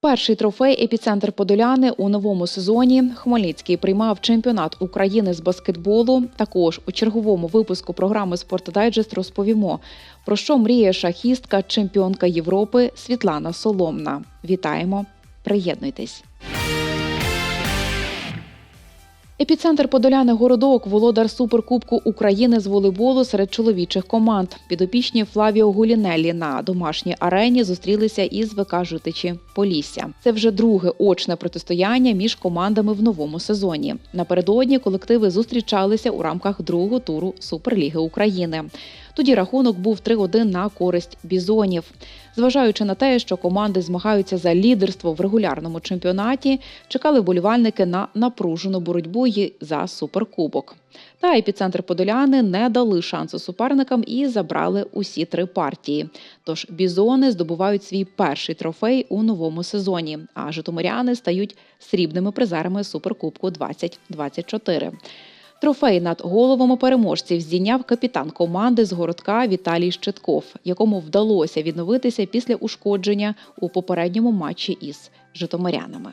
Перший трофей епіцентр Подоляни у новому сезоні. Хмельницький приймав чемпіонат України з баскетболу. Також у черговому випуску програми «Спортдайджест» розповімо, про що мріє шахістка, чемпіонка Європи Світлана Соломна. Вітаємо! Приєднуйтесь! Епіцентр Подоляни Городок, володар суперкубку України з волейболу серед чоловічих команд. Підопічні Флавіо Гулінеллі на домашній арені зустрілися із ВК Житичі Полісся. Це вже друге очне протистояння між командами в новому сезоні. Напередодні колективи зустрічалися у рамках другого туру Суперліги України. Тоді рахунок був 3-1 на користь бізонів. Зважаючи на те, що команди змагаються за лідерство в регулярному чемпіонаті, чекали вболівальники на напружену боротьбу й за суперкубок. Та епіцентр Подоляни не дали шансу суперникам і забрали усі три партії. Тож бізони здобувають свій перший трофей у новому сезоні, а житомиряни стають срібними призерами суперкубку 2024. Трофей над головами переможців здійняв капітан команди з городка Віталій Щитков, якому вдалося відновитися після ушкодження у попередньому матчі із житомирянами.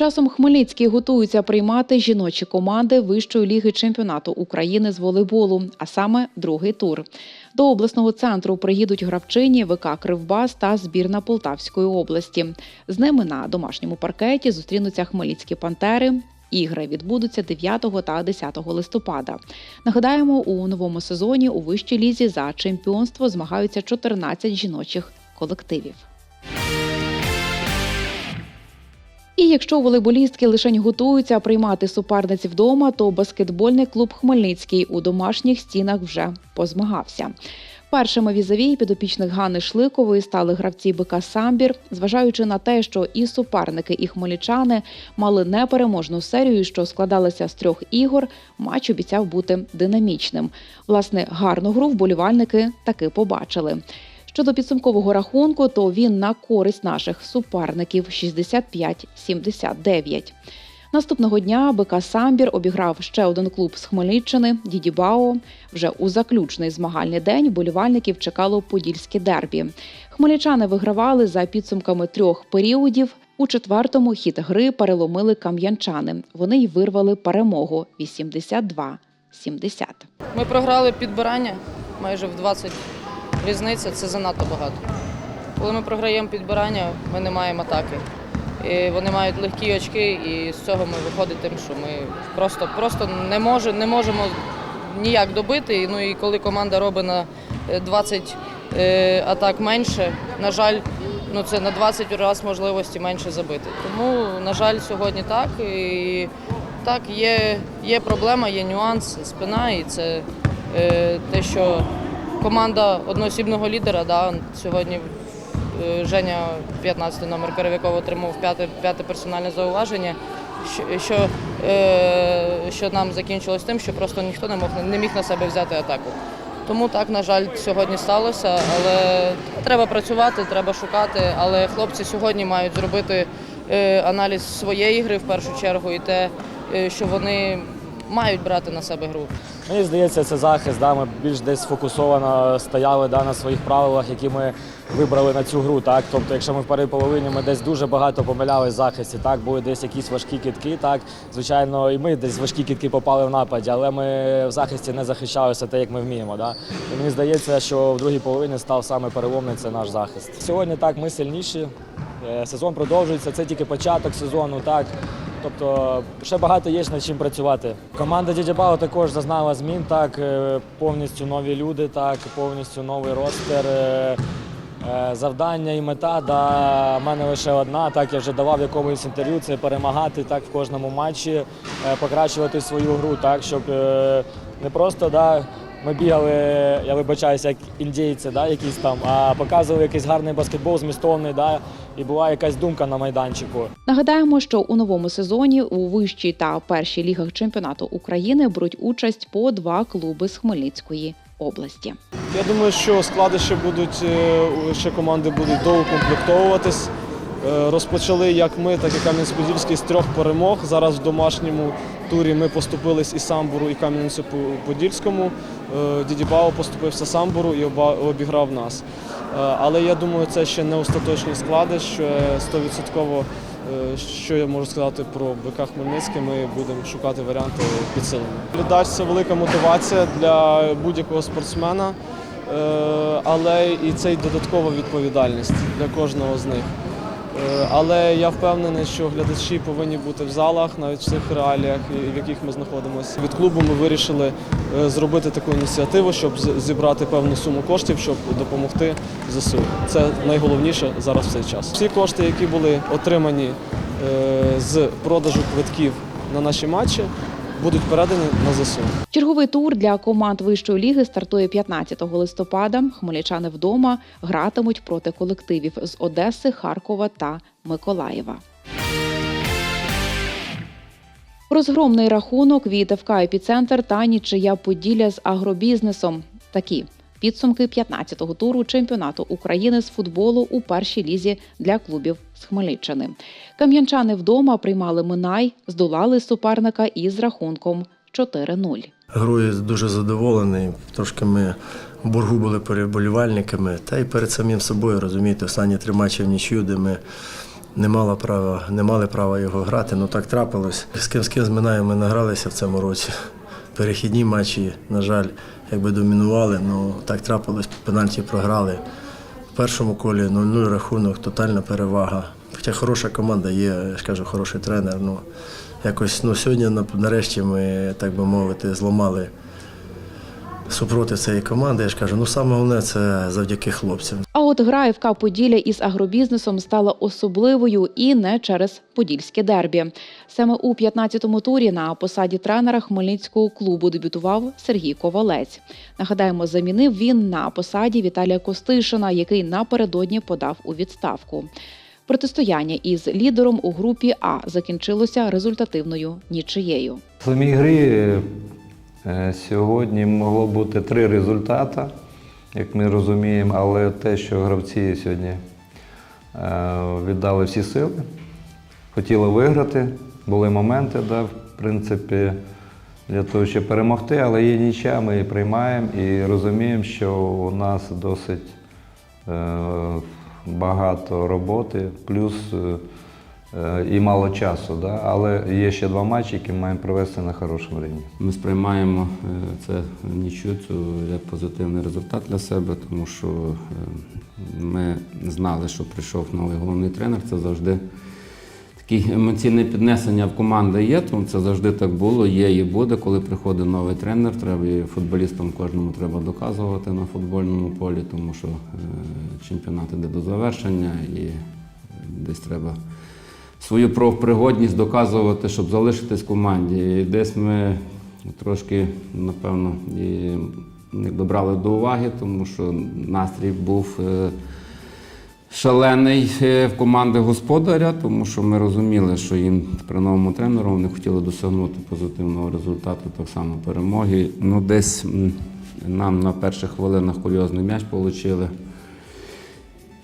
Часом Хмельницький готується приймати жіночі команди Вищої ліги чемпіонату України з волейболу, а саме другий тур. До обласного центру приїдуть гравчині ВК Кривбас та збірна Полтавської області. З ними на домашньому паркеті зустрінуться хмельницькі пантери. Ігри відбудуться 9 та 10 листопада. Нагадаємо, у новому сезоні у вищій лізі за чемпіонство змагаються 14 жіночих колективів. І якщо волейболістки лише готуються приймати суперниць вдома, то баскетбольний клуб Хмельницький у домашніх стінах вже позмагався. Першими візаві підопічних Гани Шликової стали гравці БК Самбір, зважаючи на те, що і суперники, і хмельничани мали непереможну серію, що складалася з трьох ігор. Матч обіцяв бути динамічним. Власне, гарну гру вболівальники таки побачили. Щодо підсумкового рахунку, то він на користь наших суперників 65-79. Наступного дня БК Самбір обіграв ще один клуб з Хмельниччини Дідібао. Вже у заключний змагальний день болівальників чекало подільське дербі. Хмельничани вигравали за підсумками трьох періодів. У четвертому хід гри переломили кам'янчани. Вони й вирвали перемогу 82-70. Ми програли підбирання майже в 20 різниця, це занадто багато. Коли ми програємо підбирання, ми не маємо атаки. І вони мають легкі очки, і з цього ми виходить тим, що ми просто, просто не, може, не можемо ніяк добити. Ну і коли команда робить на е, 20 е, атак менше, на жаль, ну це на 20 разів можливості менше забити. Тому, на жаль, сьогодні так. І так, є, є проблема, є нюанс, спина, і це е, те, що команда одноосібного лідера. Да, сьогодні е, Женя, 15 номер Перевіков, отримав п'яте, п'яте персональне зауваження, що, що, е, що нам закінчилось тим, що просто ніхто не мог не міг на себе взяти атаку. Тому так, на жаль, сьогодні сталося, але треба працювати, треба шукати. Але хлопці сьогодні мають зробити е, аналіз своєї гри в першу чергу і те, що вони мають брати на себе гру. Мені здається, це захист. Да? Ми більш десь сфокусовано стояли да, на своїх правилах, які ми вибрали на цю гру. Так? Тобто, якщо ми в першій половині ми десь дуже багато помилялись в захисті, так? були десь якісь важкі кітки, так? звичайно, і ми десь важкі кітки попали в нападі, але ми в захисті не захищалися те, як ми вміємо. Да? І мені здається, що в другій половині став саме переломний це наш захист. Сьогодні так ми сильніші. Е, Сезон продовжується, це тільки початок сезону. Так. Тобто ще багато є над чим працювати. Команда Дідябао також зазнала змін, так, е, повністю нові люди, так, повністю новий ростер. е, е, Завдання і мета да, мене лише одна. Так, я вже давав якомусь інтерв'ю це перемагати так, в кожному матчі, покращувати свою гру, так, щоб не просто да, ми бігали, я вибачаюся, як індійці, да, якісь там, а показували якийсь гарний баскетбол змістовний, да, і була якась думка на майданчику. Нагадаємо, що у новому сезоні у вищій та першій лігах чемпіонату України беруть участь по два клуби з Хмельницької області. Я думаю, що склади ще будуть, е, ще команди будуть доукомплектовуватись. Е, Розпочали як ми, так і Кам'янець-Подільський з трьох перемог. Зараз в домашньому турі ми поступились і Самбуру, і Кам'янцю-Подільському. Е, Дідібао поступився Самбуру і обіграв нас. Е, Але я думаю, це ще не остаточні склади, що 100% е, що я можу сказати про БК Хмельницький, ми будемо шукати варіанти підсилення. Глядач це велика мотивація для будь-якого спортсмена, але і це й додаткова відповідальність для кожного з них. Е, Але я впевнений, що глядачі повинні бути в залах, навіть в цих реаліях, в яких ми знаходимося. Від клубу ми вирішили е, зробити таку ініціативу, щоб зібрати певну суму коштів, щоб допомогти ЗСУ. Це найголовніше зараз в цей час. Всі кошти, які були отримані е, з продажу квитків на наші матчі, будуть передані на ЗСУ. Черговий тур для команд вищої ліги стартує 15 листопада. Хмельничани вдома гратимуть проти колективів з Одеси, Харкова та Миколаєва. Розгромний рахунок від ФК «Епіцентр» та нічия Поділля з агробізнесом. Такі підсумки 15-го туру чемпіонату України з футболу у першій лізі для клубів з Хмельниччини. Кам'янчани вдома приймали Минай, здолали суперника із рахунком 4-0. Грою дуже задоволений. Трошки ми в боргу були перед болівальниками, та й перед самим собою, розумієте, останні три матчі в нічию, де ми не мали права, не мали права його грати. Ну так трапилось. З ким з ким з Минаєм ми награлися в цьому році. Перехідні матчі, на жаль, якби домінували, ну так трапилось, пенальті програли. В першому колі 0-0 рахунок, тотальна перевага. Хоча хороша команда є, я хороший тренер. Ну, якось ну, сьогодні нарешті ми, так би мовити, зламали супротив цієї команди. Я ж кажу, ну саме головне це завдяки хлопцям. А от гра ФК Поділля із агробізнесом стала особливою і не через подільське дербі. Саме у 15-му турі на посаді тренера Хмельницького клубу дебютував Сергій Ковалець. Нагадаємо, замінив він на посаді Віталія Костишина, який напередодні подав у відставку. Протистояння із лідером у групі А закінчилося результативною нічиєю. В самій грі сьогодні могло бути три результати, як ми розуміємо, але те, що гравці сьогодні е, віддали всі сили, хотіли виграти, були моменти, да, в принципі, для того, щоб перемогти, але є нічия, ми її приймаємо і розуміємо, що у нас досить е, багато роботи, плюс е, е, і мало часу. Да? Але є ще два матчі, які ми маємо провести на хорошому рівні. Ми сприймаємо е, це нічю як позитивний результат для себе, тому що е, ми знали, що прийшов новий головний тренер. Це завжди таке емоційне піднесення в команди є, тому це завжди так було, є і буде. Коли приходить новий тренер, треба і футболістам кожному треба доказувати на футбольному полі, тому що е, чемпіонат іде до завершення і десь треба свою профпригодність доказувати, щоб залишитись в команді. І десь ми трошки, напевно, і не добрали до уваги, тому що настрій був е, шалений е, в команди господаря, тому що ми розуміли, що їм при новому тренеру вони хотіли досягнути позитивного результату, так само перемоги. Ну, десь нам на перших хвилинах курйозний м'яч отримали.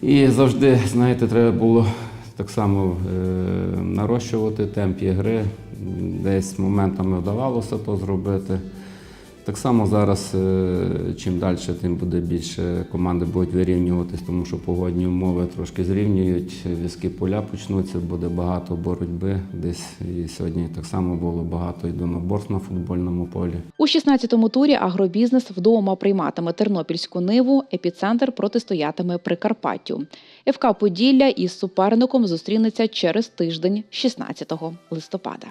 І завжди, знаєте, треба було так само е, нарощувати темп ігри. Десь моментами вдавалося то зробити. Так само зараз, е, чим далі, тим буде більше команди будуть вирівнюватись, тому що погодні умови трошки зрівнюють, візки поля почнуться, буде багато боротьби. Десь і сьогодні так само було багато єдиноборств на футбольному полі. У 16-му турі агробізнес вдома прийматиме Тернопільську ниву, епіцентр протистоятиме Прикарпаттю. ФК Поділля із суперником зустрінеться через тиждень, 16 листопада.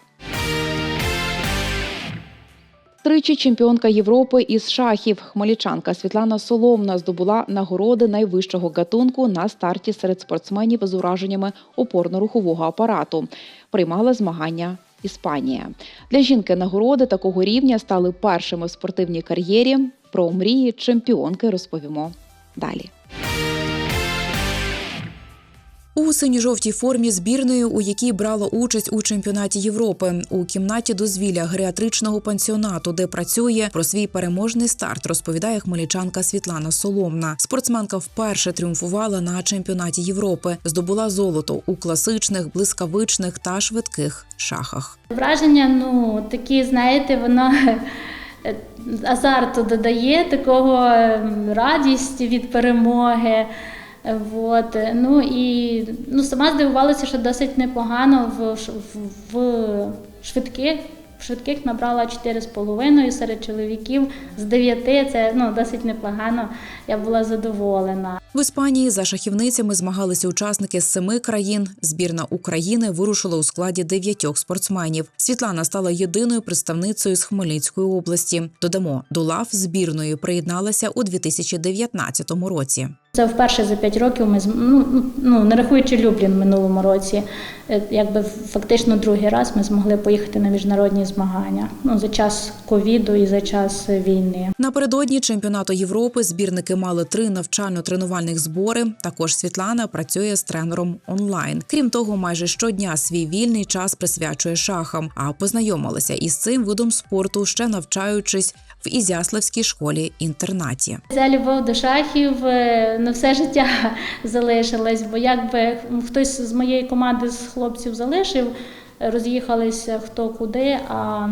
Тричі чемпіонка Європи із шахів хмельничанка Світлана Соломна здобула нагороди найвищого гатунку на старті серед спортсменів з ураженнями опорно-рухового апарату. Приймала змагання Іспанія. Для жінки нагороди такого рівня стали першими в спортивній кар'єрі. Про мрії чемпіонки розповімо далі. У синьо-жовтій формі збірної, у якій брала участь у чемпіонаті Європи, у кімнаті дозвілля геріатричного пансіонату, де працює про свій переможний старт, розповідає хмельничанка Світлана Соломна. Спортсменка вперше тріумфувала на чемпіонаті Європи, здобула золото у класичних, блискавичних та швидких шахах. Враження, ну такі, знаєте, воно е, азарту додає, такого ем, радість від перемоги. Вот. е, Ну і ну, сама здивувалася, що досить непогано в, в, в швидких. В швидких набрала 4,5 серед чоловіків з 9. Це ну, досить непогано. Я була задоволена. В Іспанії за шахівницями змагалися учасники з семи країн. Збірна України вирушила у складі дев'ятьох спортсменів. Світлана стала єдиною представницею з Хмельницької області. Додамо, до лав збірної приєдналася у 2019 році. Це вперше за 5 років ми ну, ну не рахуючи Люблін минулому році, е, якби фактично другий раз ми змогли поїхати на міжнародні змагання. Ну за час ковіду і за час війни. Напередодні чемпіонату Європи збірники мали три навчально-тренувальних збори. Також Світлана працює з тренером онлайн. Крім того, майже щодня свій вільний час присвячує шахам. А познайомилася із цим видом спорту, ще навчаючись в Ізяславській школі інтернаті. Ця любов до шахів е, на все життя залишилась, бо якби хтось з моєї команди з хлопців залишив, роз'їхалися хто куди. А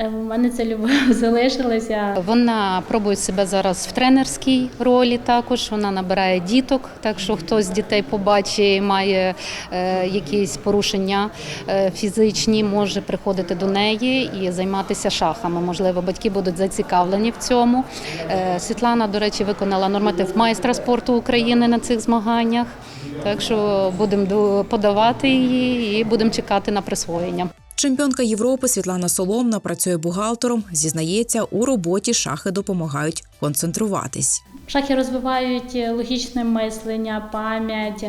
е, в мене ця любов залишилася. Вона пробує себе зараз в тренерській ролі. Також вона набирає діток. Так що хтось з дітей побачить, має е, якісь порушення е, фізичні, може приходити до неї і займатися шахами. Можливо, батьки будуть зацікавлені в цьому. Е, Світлана, до речі, виконала норматив майстра спорту України на цих змаганнях. Так що будемо подавати її і будемо чекати на присвоєння. Чемпіонка Європи Світлана Соломна працює бухгалтером. Зізнається, у роботі шахи допомагають концентруватись. Шахи розвивають е, логічне мислення, пам'ять.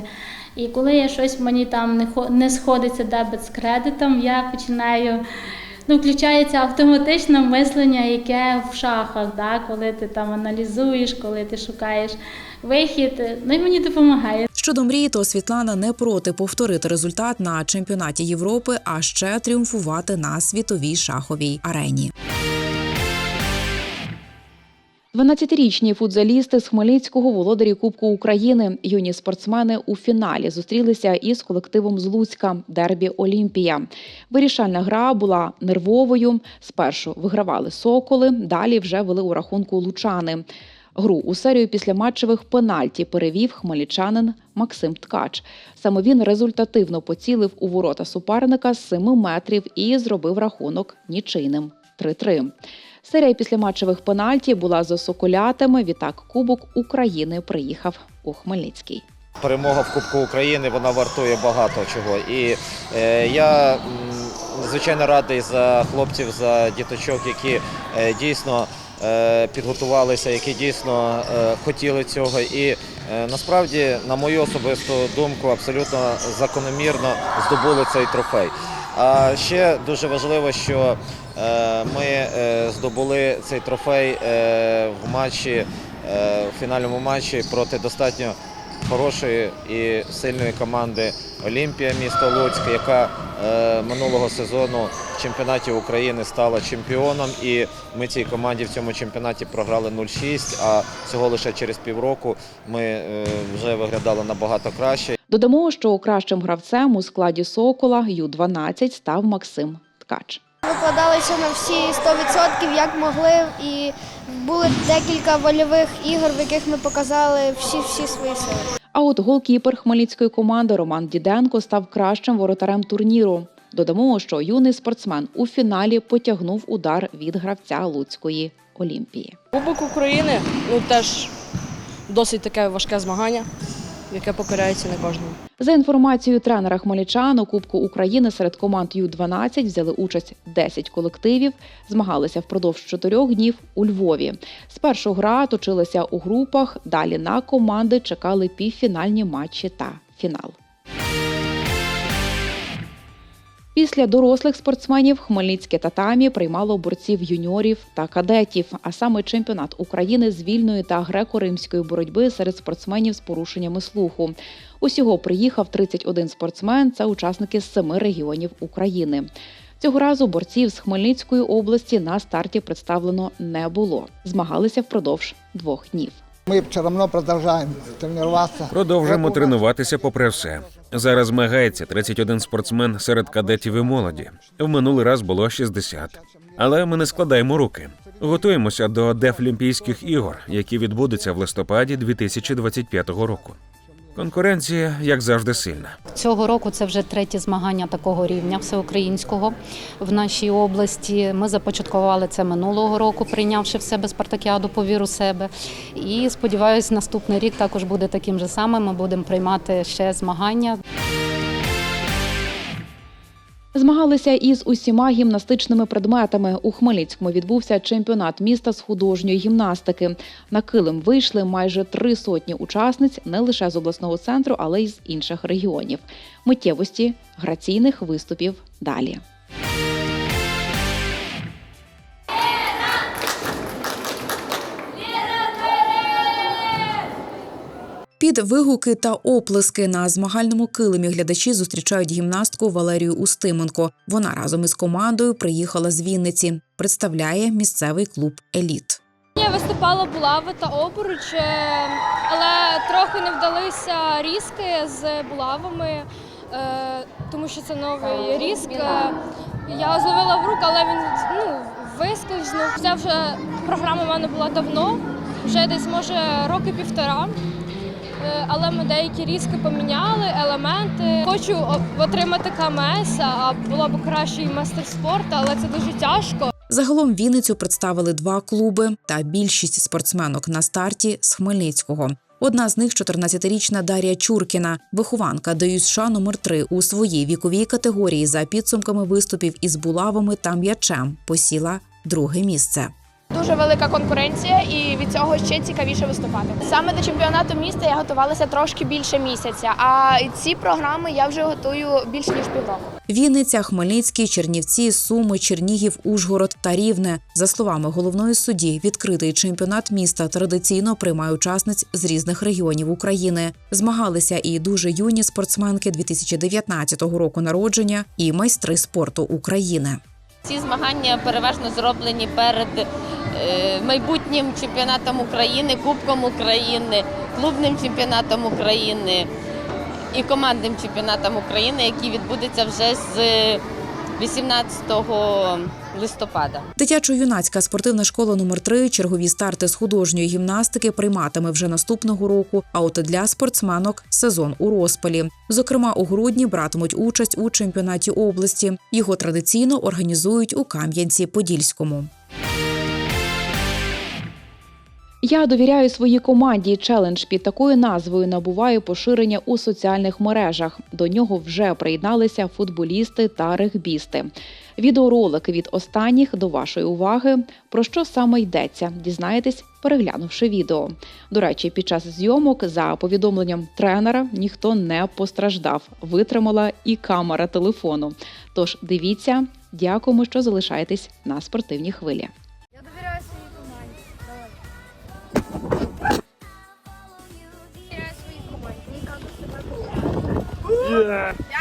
І коли я щось мені там не сходиться дебет з кредитом, я починаю. Ну, включається автоматичне мислення, яке в шахах, да? коли ти там аналізуєш, коли ти шукаєш вихід. Ну і мені допомагає. Щодо мрії, то Світлана не проти повторити результат на чемпіонаті Європи, а ще тріумфувати на світовій шаховій арені. 12-річні футзалісти з Хмельницького володарі Кубку України. Юні спортсмени у фіналі зустрілися із колективом з Луцька Дербі Олімпія. Вирішальна гра була нервовою. Спершу вигравали соколи, далі вже вели у рахунку лучани. Гру у серію післяматчевих пенальті перевів хмельничанин Максим Ткач. Саме він результативно поцілив у ворота суперника з 7 метрів і зробив рахунок нічийним 3-3. Серія післяматчевих пенальті була за соколятами. Відтак Кубок України приїхав у Хмельницький. Перемога в Кубку України вона вартує багато чого. І е, я звичайно радий за хлопців, за діточок, які е, дійсно підготувалися, які дійсно е, хотіли цього. І е, насправді, на мою особисту думку, абсолютно закономірно здобули цей трофей. А ще дуже важливо, що е, ми е, здобули цей трофей е, в матчі, е, в фінальному матчі проти достатньо хорошої і сильної команди Олімпія місто Луцьк, яка е, минулого сезону в чемпіонаті України стала чемпіоном. І ми цій команді в цьому чемпіонаті програли 0-6, а всього лише через півроку ми е, вже виглядали набагато краще. Додамо, що кращим гравцем у складі Сокола Ю-12 став Максим Ткач. Викладалися на всі 100%, як могли, і були декілька вольових ігор, в яких ми показали всі всі свої сили. А от голкіпер хмельницької команди Роман Діденко став кращим воротарем турніру. Додамо, що юний спортсмен у фіналі потягнув удар від гравця Луцької Олімпії. Кубок України ну теж досить таке важке змагання, яке покарається не кожному. За інформацією тренера хмельничан, у Кубку України серед команд Ю-12 взяли участь 10 колективів, змагалися впродовж чотирьох днів у Львові. Спершу гра точилася у групах, далі на команди чекали півфінальні матчі та фінал. Після дорослих спортсменів Хмельницьке татамі приймало борців юніорів та кадетів, а саме чемпіонат України з вільної та греко-римської боротьби серед спортсменів з порушеннями слуху. Усього приїхав 31 спортсмен. Це учасники з семи регіонів України. Цього разу борців з Хмельницької області на старті представлено не було. Змагалися впродовж двох днів. Мы все одно продовжуємо тренуватися. Продовжуємо тренуватися попри все. Зараз змагається 31 спортсмен серед кадетів і молоді. В минулий раз було 60. Але ми не складаємо руки. Готуємося до Дефлімпійських ігор, які відбудуться в листопаді 2025 року. Конкуренція, як завжди, сильна. Цього року це вже третє змагання такого рівня всеукраїнського в нашій області. Ми започаткували це минулого року, прийнявши в себе спартакіаду по віру себе. І сподіваюся, наступний рік також буде таким же самим. Ми будемо приймати ще змагання. Змагалися із усіма гімнастичними предметами. У Хмельницькому відбувся чемпіонат міста з художньої гімнастики. На килим вийшли майже три сотні учасниць не лише з обласного центру, але й з інших регіонів. Миттєвості граційних виступів далі. Під вигуки та оплески на змагальному килимі глядачі зустрічають гімнастку Валерію Устименко. Вона разом із командою приїхала з Вінниці. Представляє місцевий клуб Еліт. Я виступала булави та обруч, е, але трохи не вдалися різки з булавами, е, тому що це новий різк. Е, Я зловила в руку, але він ну, вискользнув. Ця вже програма в мене була давно, вже десь може роки півтора. Е, Але ми деякі різки поміняли, елементи. Хочу отримати КМС, а було б краще і майстер спорту, але це дуже тяжко. Загалом Вінницю представили два клуби та більшість спортсменок на старті з Хмельницького. Одна з них 14-річна Дар'я Чуркіна, вихованка ДЮСШ номер 3 у своїй віковій категорії за підсумками виступів із булавами та м'ячем посіла друге місце. Дуже велика конкуренція і від цього ще цікавіше виступати. Саме до чемпіонату міста я готувалася трошки більше місяця, а ці програми я вже готую більш ніж півроку. Вінниця, Хмельницький, Чернівці, Суми, Чернігів, Ужгород та Рівне. За словами головної судді, відкритий чемпіонат міста традиційно приймає учасниць з різних регіонів України. Змагалися і дуже юні спортсменки 2019 року народження, і майстри спорту України. Ці змагання переважно зроблені перед майбутнім чемпіонатом України, Кубком України, клубним чемпіонатом України і командним чемпіонатом України, який відбудеться вже з 18 листопада. Дитячо-юнацька спортивна школа номер 3 чергові старти з художньої гімнастики прийматиме вже наступного року. А от для спортсменок сезон у розпалі. Зокрема, у грудні братимуть участь у чемпіонаті області. Його традиційно організують у Кам'янці-Подільському. Я довіряю своїй команді. Челендж під такою назвою набуває поширення у соціальних мережах. До нього вже приєдналися футболісти та регбісти. Відеоролик від останніх до вашої уваги. Про що саме йдеться? Дізнаєтесь, переглянувши відео. До речі, під час зйомок, за повідомленням тренера, ніхто не постраждав. Витримала і камера телефону. Тож дивіться, дякуємо, що залишаєтесь на спортивній хвилі. Я довіряю that.